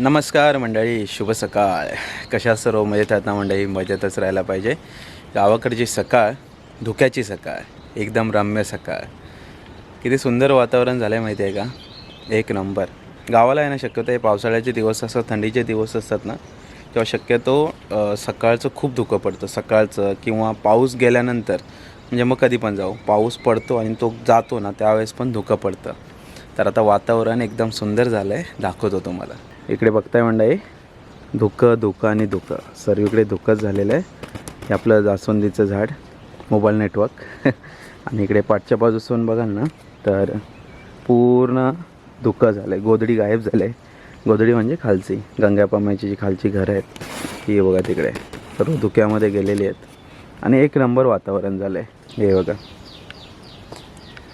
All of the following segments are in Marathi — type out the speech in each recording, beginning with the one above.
नमस्कार मंडळी शुभ सकाळ. कशा सर्व मजेत आहेत ना मंडळी? मजेतच राहायला पाहिजे. गावाकडची सकाळ धुक्याची सकाळ एकदम रम्य सकाळ. किती सुंदर वातावरण झालं आहे माहिती आहे का? एक नंबर. गावाला आहे ना शक्यतो हे पावसाळ्याचे दिवस असतात थंडीचे दिवस असतात ना? तेव्हा शक्यतो सकाळचं खूप धुकं पडतं. सकाळचं किंवा पाऊस गेल्यानंतर म्हणजे मग कधी पण जाऊ. पाऊस पडतो आणि तो जातो ना त्यावेळेस पण धुकं पडतं. तर आता वातावरण एकदम सुंदर झालं आहे दाखवतो तुम्हाला. इकडे बघताय मंडळी. धुकं धुकं आणि धुकं. सर्वीकडे धुकंच झालेलं आहे. हे आपलं जास्वंदीचं झाड मोबाईल नेटवर्क. आणि इकडे पाठच्या बाजूसून बघाल ना तर पूर्ण धुकं झालं आहे गोधडी गायब झालं आहे गोधडी म्हणजे खालची. गंगापामाची जी खालची घरं आहेत ती बघा तिकडे. सर्व धुक्यामध्ये गेलेली आहेत. आणि एक नंबर वातावरण झालं आहे हे बघा.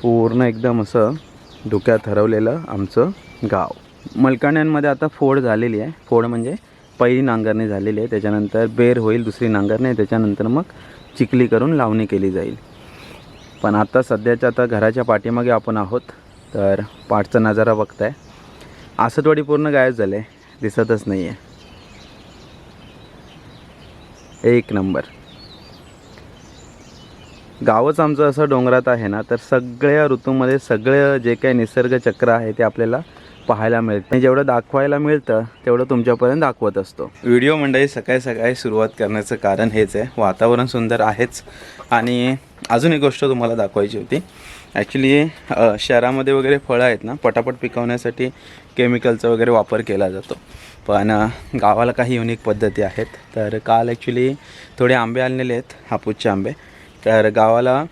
पूर्ण एकदम असं धुक्यात हरवलेलं आमचं गाव. मलकाण्यांमध्ये आता फोड झालेली आहे. फोड म्हणजे पहिली नांगरणी झालेली आहे. त्याच्यानंतर बेर होईल दुसरी नांगरणी आहे. त्याच्यानंतर मग चिखली करून लावणी केली जाईल. पण आता सध्याच्या आता घराच्या पाठीमागे आपण आहोत तर पाठचा नजारा बघताय. आसटवाडी पूर्ण गायब झाले दिसतच नाही आहे एक नंबर. गावच आमचं असं डोंगरात आहे ना तर सगळ्या ऋतूमध्ये सगळं जे काही निसर्ग चक्र आहे ते आपल्याला पाहायला मिळतं. आणि जेवढं दाखवायला मिळतं तेवढं तुमच्यापर्यंत दाखवत असतो. व्हिडिओ मंडळी सकाळी सकाळी सुरुवात करण्याचं कारण हेच आहे. वातावरण सुंदर आहेच. आणि अजून एक गोष्ट तुम्हाला दाखवायची होती. ॲक्च्युली शहरामध्ये वगैरे फळं आहेत ना पटापट पिकवण्यासाठी केमिकलचा वगैरे वापर केला जातो. पण गावाला काही युनिक पद्धती आहेत. तर काल ॲक्च्युली थोडे आंबे आणलेले आहेत हापूसचे आंबे. तर गावाला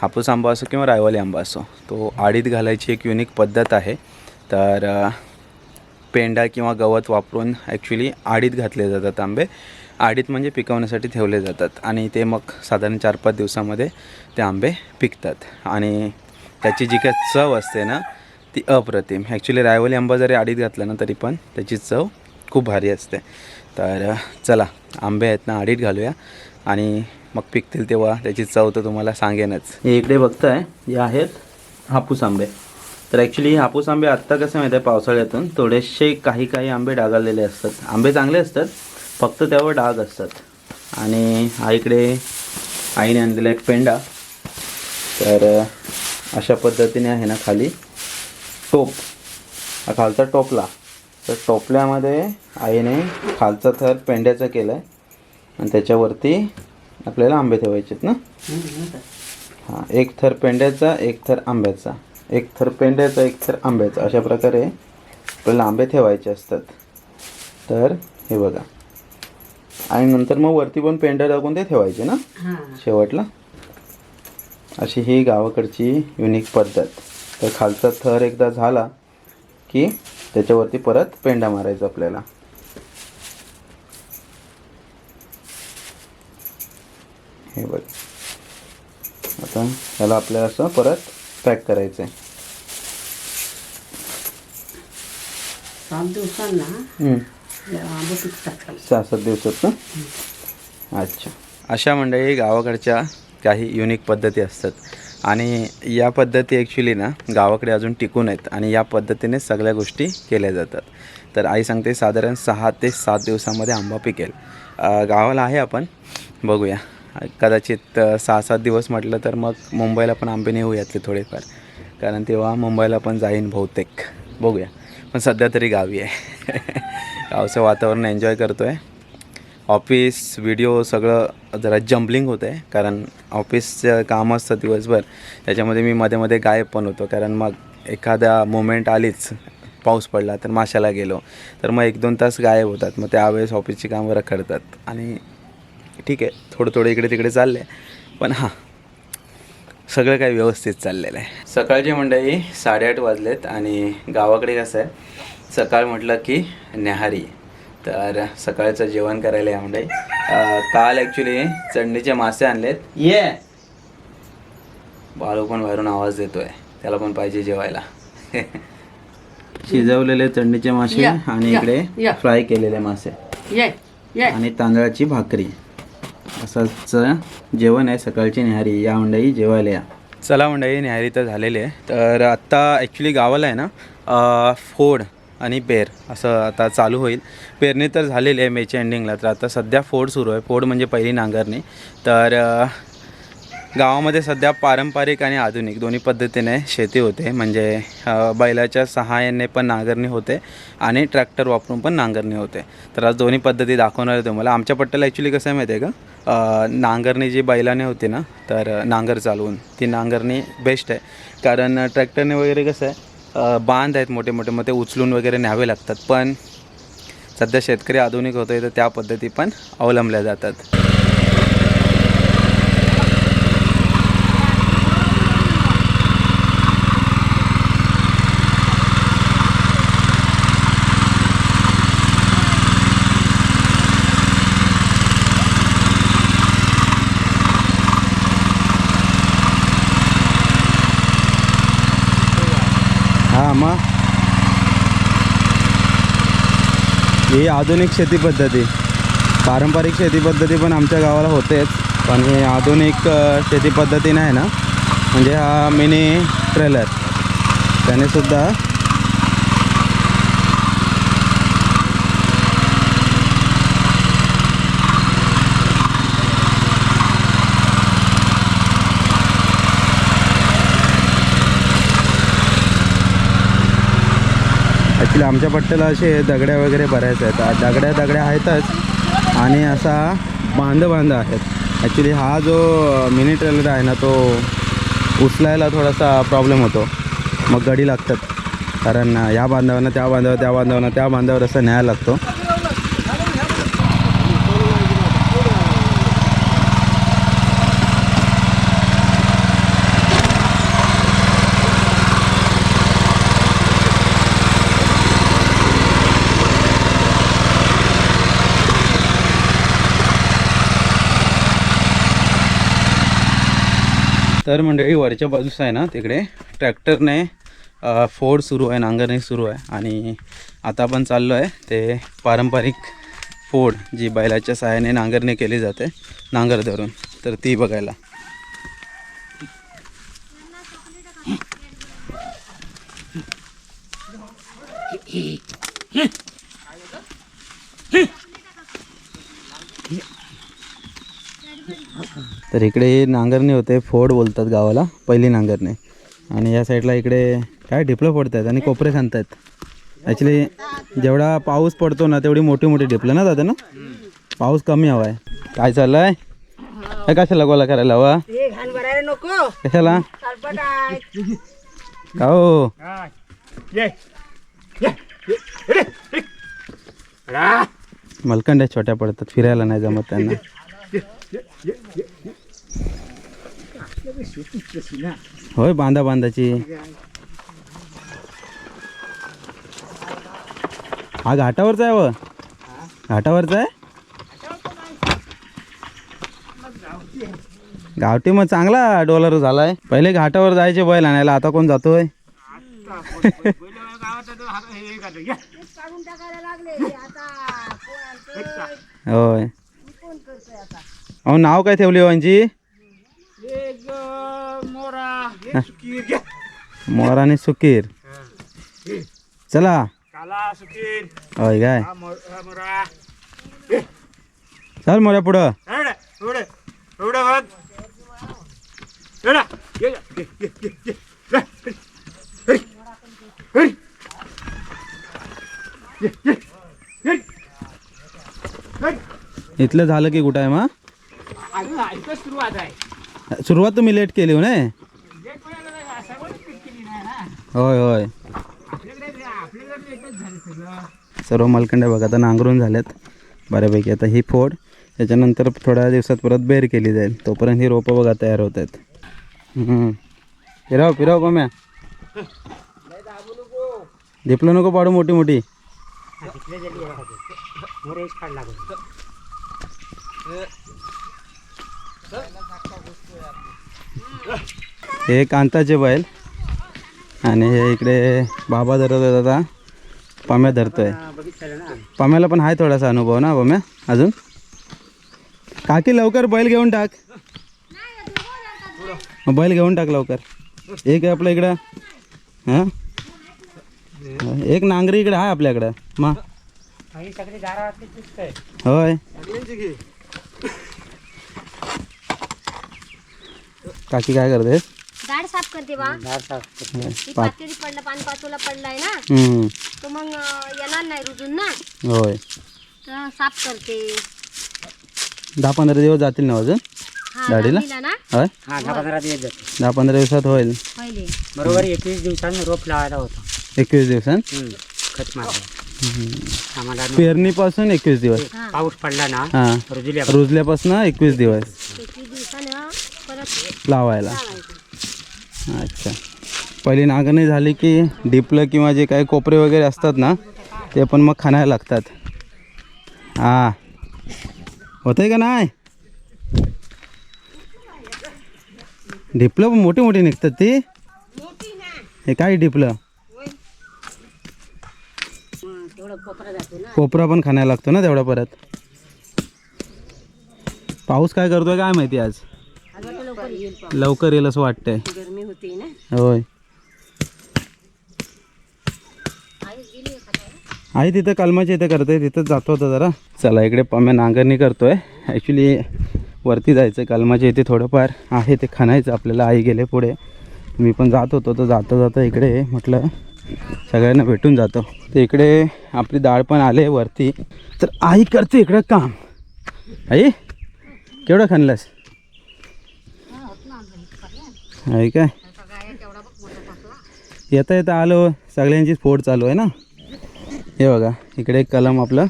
हापूस आंबा असो किंवा रायवाली आंबा असो तो आडीत घालायची एक युनिक पद्धत आहे. तर पेंडा किंवा गवत वापरून ॲक्च्युली आडीत घातले जातात आंबे. आडीत म्हणजे पिकवण्यासाठी ठेवले जातात आणि ते मग साधारण चार पाच दिवसामध्ये ते आंबे पिकतात. आणि त्याची जी काय चव असते ना ती अप्रतिम. ॲक्च्युली रायवली आंबा जरी आडीत घातला ना तरी पण त्याची चव खूप भारी असते. तर चला आंबे आहेत ना आडीत घालूया. आणि मग पिकतील तेव्हा त्याची चव तर तुम्हाला सांगेनच. इकडे बघताय हे आहेत हापूस आंबे. तर ॲक्च्युली हापूस आंबे आत्ता कसं माहिती आहे? पावसाळ्यातून थोडेसे काही काही आंबे डागाळलेले असतात. आंबे चांगले असतात फक्त त्यावर डाग असतात. आणि हा इकडे आईने आणलेला एक पेंडा तर अशा पद्धतीने आहे ना खाली टोप. हा खालचा टोपला. तर टोपल्यामध्ये आईने खालचा थर पेंड्याचा केला आहे आणि त्याच्यावरती आपल्याला आंबे ठेवायचे आहेत ना हां एक थर पेंड्याचा एक थर आंब्याचा. एक थर पेंड्याचा एक थर आंब्याचा अशा प्रकारे आपल्याला आंबे ठेवायचे असतात. तर हे बघा. आणि नंतर मग वरती पण पेंड्या टाकून ते ठेवायचे ना? शेवटला? अशी ही गावाकडची युनिक पद्धत. तर खालचा थर एकदा झाला की त्याच्यावरती परत पेंडा मारायचा आपल्याला. हे बघ. आता ह्याला आपल्याला असं परत पॅक करायचं आहे सात दिवसांना? सहा सात दिवसात ना? अच्छा. अशा मंडळी गावाकडच्या काही युनिक पद्धती असतात. आणि या पद्धती ॲक्च्युली ना गावाकडे अजून टिकून आहेत. आणि या पद्धतीने सगळ्या गोष्टी केल्या जातात. तर आई सांगते साधारण सहा ते सात दिवसामध्ये आंबा पिकेल. गावाला आहे आपण? बघूया. कदाचित सहा सात दिवस म्हटलं तर मग मुंबईला पण आंबे नेऊ यातले थोडेफार. कारण तेव्हा मुंबईला पण जाईन बहुतेक. बघूया. पण सध्या तरी गावी आहे. गावचं वातावरण एन्जॉय करतो आहे ऑफिस व्हिडिओ सगळं जरा जम्बलिंग होतं आहे कारण ऑफिसचं काम असतं दिवसभर. त्याच्यामध्ये मी मध्ये मध्ये गायब पण होतो. कारण मग एखाद्या मोमेंट आलीच पाऊस पडला तर माशाला गेलो. तर मग एक दोन तास गायब होतात. मग त्यावेळेस ऑफिसची कामं रखडतात. आणि ठीक आहे थोडं थोडं इकडे तिकडे चाललं. आहे पण हां सगळं काही व्यवस्थित चाललेलं आहे. सकाळची मंडळी साडेआठ वाजलेत आणि गावाकडे कसं आहे सकाळ म्हटलं की न्याहारी. तर सकाळचं जेवण करायला या मंडळी काल ॲक्च्युली चढणीचे मासे आणलेत. ये. बाळू पण बाहेरून आवाज देतोय त्याला पण पाहिजे जेवायला. शिजवलेले चढणीचे मासे आणि इकडे. फ्राय केलेले मासे. ये ये. आणि तांदळाची भाकरी. असंच जेवण आहे सकाळची न्याहारी. या मंडळी जेवायला या. चला मंडळी न्याहारी तर झालेली आहे. तर आत्ता ॲक्च्युली गावाला आहे ना फोड आणि पेर असं आता चालू होईल. पेरणी तर झालेली आहे मेच्या एंडिंगला तर आता सध्या फोड सुरू आहे. फोड म्हणजे पहिली नांगरणी. तर गावामध्ये सध्या पारंपरिक आणि आधुनिक दोन्ही पद्धतीने शेती होते. म्हणजे बैलाच्या सहाय्याने पण नांगरणी होते आणि ट्रॅक्टर वापरून पण नांगरणी होते. तर आज दोन्ही पद्धती दाखवणार आहे तुम्हाला. आमच्या पट्ट्याला ॲक्च्युली कसं आहे माहिती आहे का नांगरणी जी बैलाने होती ना तर नांगर चालवून ती नांगरणी बेस्ट आहे. कारण ट्रॅक्टरने वगैरे कसं आहे बांध आहेत मोठे मोठे मग ते उचलून वगैरे न्यावे लागतात. पण सध्या शेतकरी आधुनिक होतोय तर त्या पद्धती पण अवलंबल्या जातात हां मग ही आधुनिक शेती पद्धती. पारंपरिक शेती पद्धती पण आमच्या गावाला होतेच. पण ही आधुनिक शेती पद्धतीने आहे ना म्हणजे हा मिनी ट्रेलर. त्याने ॲक्च्युली आमच्या पट्ट्याला असे दगड्या वगैरे बऱ्याच आहेत. दगड्या दगड्या आहेतच. आणि असा बांध बांध आहेत. ॲक्च्युली हा जो मिनी ट्रेलर आहे ना तो उचलायला थोडासा प्रॉब्लेम होतो. मग गडी लागतात. कारण या बांधावांना त्या बांधावर त्या बांधावांना त्या बांधावर असं न्यायला लागतो. तर मंडळी वरच्या बाजूस आहे ना तिकडे ट्रॅक्टरने फोड सुरू आहे नांगरणी सुरू आहे आणि आता आपण चाललो आहे ते पारंपरिक फोड जी बैलाच्या सहाय्याने नांगरणी केली जाते नांगर धरून. तर ती बघायला. तर इकडे ही नांगरणी होते फोड बोलतात गावाला पहिली नांगरणी. आणि या साईडला इकडे काय ढिपलं पडत आहेत आणि कोपरे खांतात ॲक्च्युली जेवढा पाऊस पडतो ना तेवढी मोठी मोठी ढिपलं ना दादा ना? पाऊस कमी हवा आहे. काय चाललंय? काय कशाला गोला करायला हवा? हे कशाला? आहे. का हो? मलकंड्या छोट्या पडतात फिरायला नाही जमत त्यांना. होय बांधा बांधाची. हा घाटावरचा आहे व. घाटावरचा आहे? गावठी मग चांगला डॉलर झालाय. पहिले घाटावर जायचे बैल आणायला आता कोण जातोय? होय. अहो नाव काय ठेवली हो वांची मोर आणि सुकीर चला. होय काय? चल मोऱ्या पुढं. इथलं झालं की कुठं आहे मग? सुरुवात आहे. सुरुवात तुम्ही लेट केली हो ना होय होय. सर्व मालकंड्या बघा आता नांगरून झाल्यात बऱ्यापैकी. आता ही फोड त्याच्यानंतर थोड्या दिवसात परत बेर केली जाईल. तोपर्यंत ही रोपं बघा तयार होत आहेत. फिराव फिराव कोम्या दिपलो नको पाडू मोठी मोठी. हे कांताचे बैल. आणि हे इकडे बाबा धरत होता आता पाम्या धरतोय. पाम्याला पण आहे थोडासा अनुभव ना पाम्या? अजून? काकी लवकर बैल घेऊन टाक. बैल घेऊन टाक लवकर. एक आहे आपल्या इकडं. हां? एक नांगरी इकडे आहे आपल्याकडं. मग होय. काकी काय करते? दाढ साफ करते बा. दार साफ ती पातेली पडलं पाणी पाचोला पडलाय ना. हम्म, तो मग अं, येणार नाही रुजून ना. होय. तर साफ करते. दहा पंधरा दिवस जातील ना अजून? हा दाढीला? लावणीला ना? होय. हा दहा पंधरा दिवस जाते दहा पंधरा दिवसात होईल. पहिले. बरोबर एकवीस दिवसांनी रोप लावायला होता. एकवीस दिवसांत? खत मारलं. आम्हाला पेरणीपासून एकवीस दिवस. हा. पाऊस पडला ना हां. रुजल्या रुजल्यापासून एकवीस दिवस. एकवीस दिवसानं परत लावायला. लावायचं. अच्छा. पहिली नागणी झाली की डिपलं किंवा जे काही कोपरे वगैरे असतात ना ते पण मग खाण्याला लागतात. हां. होतंय का नाही? डिपलं पण मोठी मोठी निघतात ती? हे काय डिपलं? कोपरा पण खाण्याला लागतो ना तेवढा परत. पाऊस काय करतोय काय माहिती आज? आज लवकर येईल लवकर येईल असं वाटतंय. गरमी ना. होय. आई तिथं कलमाच्या इथं करते तिथंच जातो होता जरा. चला इकडे पम्या नांगरणी करतोय. ॲक्च्युली वरती जायचं कलमाच्या इथे थोडंफार. आहे ते खणायचं आपल्याला आई गेले पुढे. मी पण जात होतो तर जाता जाता इकडे म्हटलं सगळ्यांना भेटून जातो. तर इकडे आपली डाळ पण आले वरती. तर आई करते इकडं काम. आई केवढं खणलंस आई काय? येता येता आलो सगळ्यांचीच फोड चालू आहे ना? हे बघा इकडे एक कलम आपलं.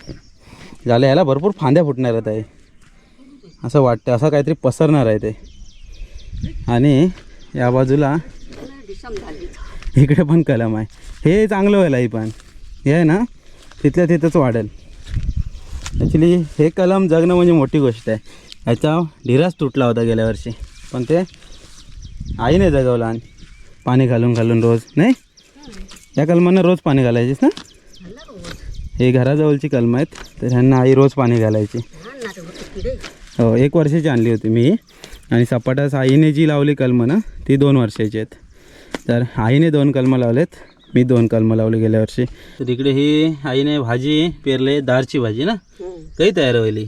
झालं याला भरपूर फांद्या फुटणार आहेत आहे असं वाटतं असं काहीतरी पसरणार आहे ते. आणि या बाजूला इकडे पण कलम आहे. हे चांगलं व्हायला ही पण. हे आहे ना तिथल्या तिथंच वाढेल. ॲक्च्युली हे कलम जगणं म्हणजे मोठी गोष्ट आहे. याचा ढिराच तुटला होता गेल्या वर्षी. पण ते आईने जगवला आणि पाणी घालून घालून रोज नाही? या कलमांना रोज पाणी घालायचीस ना? हे घराजवळची कलमं आहेत तर ह्यांना आई रोज पाणी घालायची. हो एक वर्षाची आणली होती मी. आणि सपाटास आईने जी लावली कलमं ना ती दोन वर्षाची आहेत. तर आईने दोन कलमं लावलेत मी दोन कलमं लावली गेल्या वर्षी. तर इकडे ही आईने भाजी पेरले दारची भाजी ना. काही तयार व्हायली?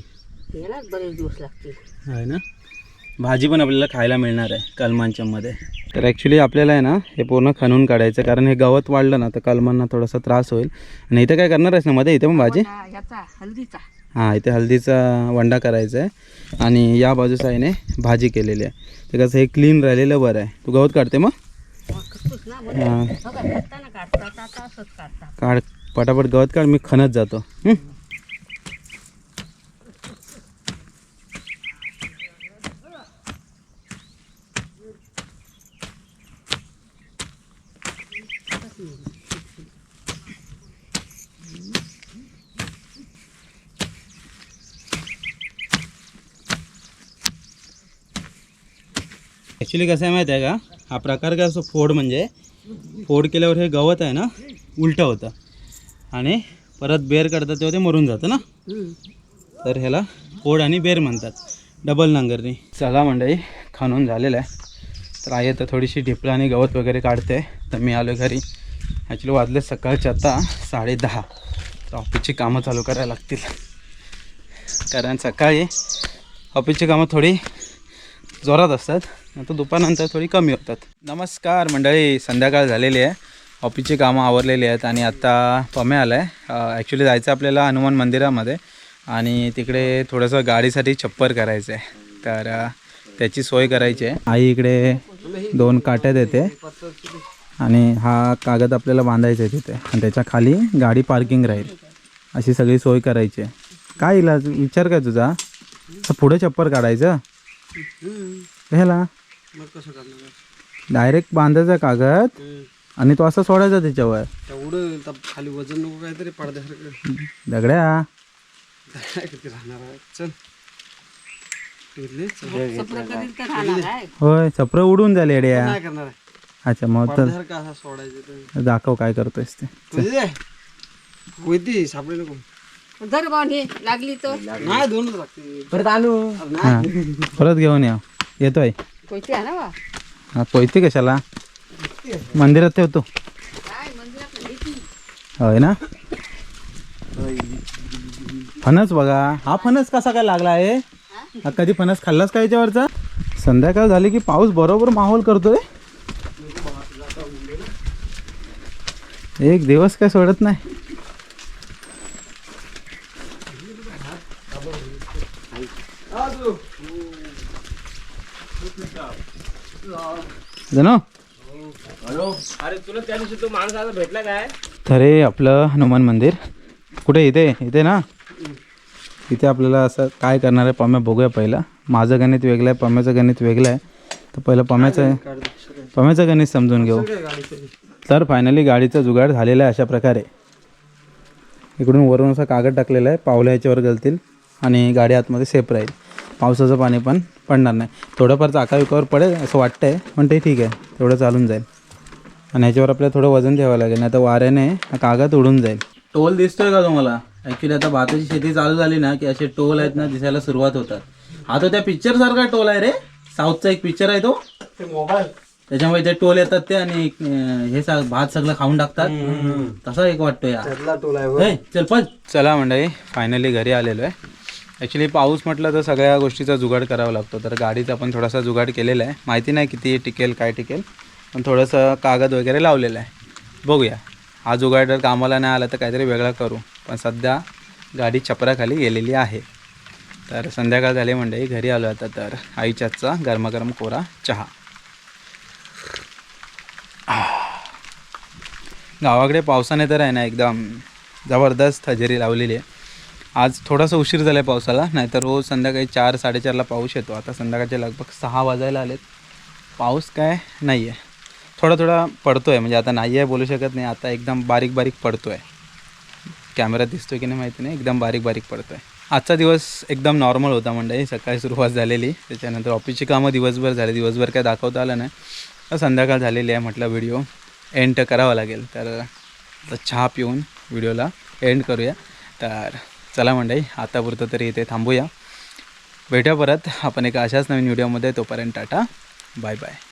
याला बरेच दिवस लागतील. आहे ना? भाजी पण आपल्याला खायला मिळणार आहे कलमांच्या मध्ये. तर ॲक्च्युली आपल्याला आहे ना हे पूर्ण खणून काढायचं कारण हे गवत वाढलं ना तर कलमांना थोडासा त्रास होईल. आणि इथं काय करणार आहेस ना मध्ये इथे पण भाजी? हल्दीचा. हां इथे हल्दीचा वंडा करायचा आहे. आणि या बाजूस आईने भाजी केलेली आहे. ते कसं हे क्लीन राहिलेलं बरं आहे. तू गवत काढते मग? हां काढतात काढ पटापट गवत काढ मी खणत जातो. ॲक्च्युली कसं आहे माहिती आहे का? हा प्रकार काय असतो? फोड म्हणजे फोड केल्यावर हे गवत आहे ना उलटं होतं. आणि परत बेर काढतात तेव्हा ते मरून जातं ना? तर ह्याला फोड आणि बेर म्हणतात. डबल नांगरणी. चला मंडळी खणून झालेलं आहे. तर आई तर थोडीशी ढिपळं आणि गवत वगैरे काढते. तर मी आलो घरी. ॲक्च्युली वाजले सकाळचे आता साडे दहा. तर ऑफिसची कामं चालू करायला लागतील. कारण सकाळी ऑफिसची कामं थोडी जोरात असतात. नंतर दुपारनंतर थोडी कमी होतात. नमस्कार मंडळी संध्याकाळ झालेली आहे. ऑफिसची कामं आवरलेली आहेत आणि आत्ता पमे आला आहे ॲक्च्युली जायचं आपल्याला हनुमान मंदिरामध्ये आणि तिकडे थोडंसं गाडीसाठी छप्पर करायचं आहे. तर त्याची सोय करायची आहे. आई इकडे दोन काट्या देते आणि हा कागद आपल्याला बांधायचा आहे तिथे. आणि त्याच्याखाली गाडी पार्किंग राहील. अशी सगळी सोय करायची आहे. काय इलाज विचार काय तुझा? पुढे छप्पर काढायचं? ह्याला डायरेक्ट बांधायचा कागद आणि तो असा सोडायचा त्याच्यावर. एवढं तर खाली वजन नको काहीतरी पडद्यासारखं. दगड्या. किती राहणार आहे. चल. घेतली? होय छपर उडून झाले येड्या. काय करणार आहे? अच्छा मग तर पडद्यासारखं असा सोडायचं दाखव काय करतोयस ते. सापडे नको. जर बांधे लागली तर? नाही दोनच लागते परत आणू. हां. परत घेऊन या. येतोय. कोणती आहे ना बा? हा कशाला? मंदिरात ठेवतो. काय मंदिरात नाही ती. होय ना? फणस बघा. हा फणस कसा काय लागला आहे? हा कधी फणस खाल्लास का याच्यावरचा? संध्याकाळ झाली की पाऊस बरोबर माहोल करतोय. एक दिवस काय सोडत नाही. जनो तर हे आपलं हनुमान मंदिर. कुठे? इथे इथे ना? इथे आपल्याला असं काय करणार आहे पम्या बघूया पहिला. माझं गणित वेगळं आहे पम्याचं गणित वेगळं आहे. तर पहिलं पम्याचं आहे. पम्याचं गणित समजून घेऊ. तर फायनली गाडीचा जुगाड झालेला आहे अशा प्रकारे. इकडून वरून असा कागद टाकलेला आहे पावलं ह्याच्यावर गलतील आणि गाडी आतमध्ये सेफ राहील. पावसाचं पाणी पण पडणार नाही. थोडंफार चाका विकावर पडेल असं वाटतंय पण ते ठीक आहे. तेवढं चालून जाईल. आणि ह्याच्यावर आपल्याला थोडं वजन ठेवावं लागेल नाही तर वाऱ्याने हा कागद उडून जाईल. टोल दिसतोय का तुम्हाला? ॲक्च्युली आता भाताची शेती चालू झाली ना की असे टोल आहेत ना दिसायला सुरुवात होतात. हा तो त्या पिक्चर सारखा टोल आहे रे. साऊथचा एक पिक्चर आहे तो. मोबाईल. त्याच्यामुळे ते टोल येतात ते आणि हे भात सगळं खाऊन टाकतात. तसा एक वाटतो या त्यातला टोल आहे चल पण चला मंडळी फायनली घरी आलेलो आहे. ॲक्च्युली पाऊस म्हटलं तर सगळ्या गोष्टीचा जुगाड करावा लागतो. तर गाडीचा पण थोडासा जुगाड केलेला आहे. माहिती नाही किती टिकेल काय टिकेल पण थोडंसं कागद वगैरे लावलेलं आहे. बघूया. हा जुगाड जर कामाला नाही आला तर काहीतरी वेगळा करू. पण सध्या गाडी छपराखाली गेलेली आहे. तर संध्याकाळ झाली म्हणजे घरी आलो आता तर. आईच्याचा गरमागरम कोरा चहा. गावाकडे पावसाने तर आहे ना एकदम जबरदस्त हजेरी लावलेली आहे. आज थोडासा उशीर झाला आहे पावसाला नाहीतर रोज संध्याकाळी चार साडेचारला पाऊस येतो. आता संध्याकाळचे लगभग सहा वाजायला आलेत. पाऊस काय नाही आहे थोडा थोडा पडतो आहे म्हणजे आता नाही आहे बोलू शकत नाही. आता एकदम बारीक बारीक पडतो आहे कॅमेरा दिसतो की नाही माहिती नाही. एकदम बारीक बारीक पडतो आहे आजचा दिवस एकदम नॉर्मल होता मंडळी. सकाळी सुरुवात झालेली. त्याच्यानंतर ऑफिसची कामं दिवसभर झाली. दिवसभर काय दाखवता आलं नाही. तर संध्याकाळ झालेली आहे म्हटलं व्हिडिओ एंड करावा लागेल. तर चहा पिऊन व्हिडिओला एंड करूया. तर चला मंडळी आतापुरतं तरी इथे थांबूया. भेटूया परत. आपण एका अशाच नवीन व्हिडिओमध्ये. तोपर्यंत टाटा. Bye bye.